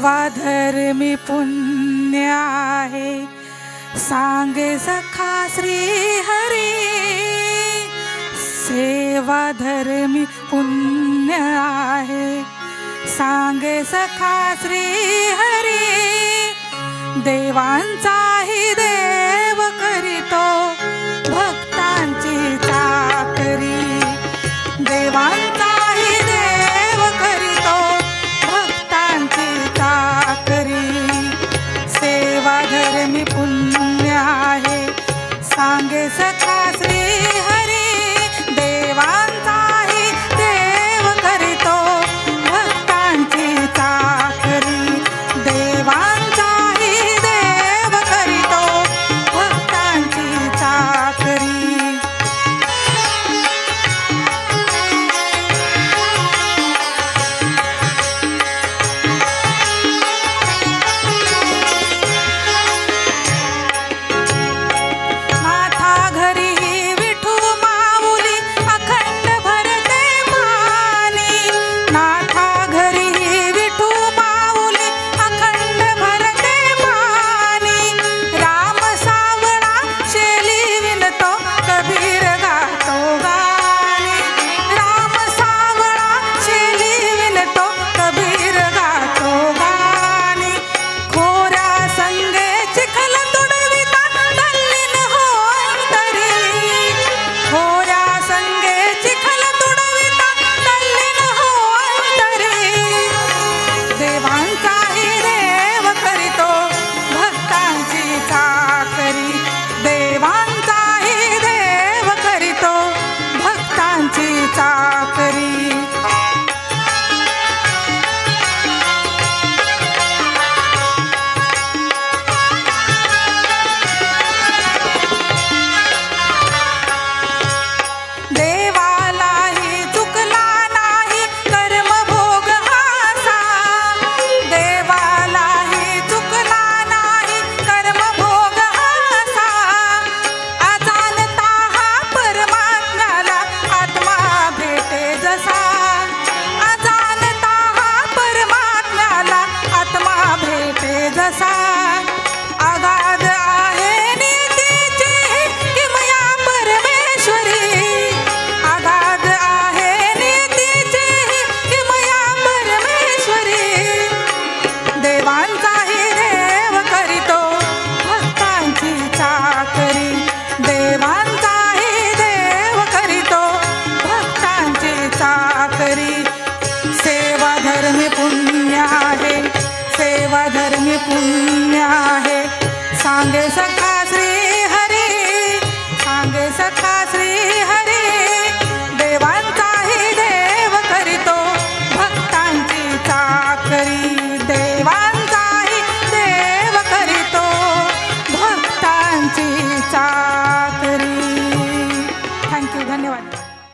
सर्वा धर्मी पुण्य आहे. सांगे सखा श्री हरी. सेवा धर्मी पुण्य आहे. सांगे सखा श्री हरी. देवांचा सखांगे सखा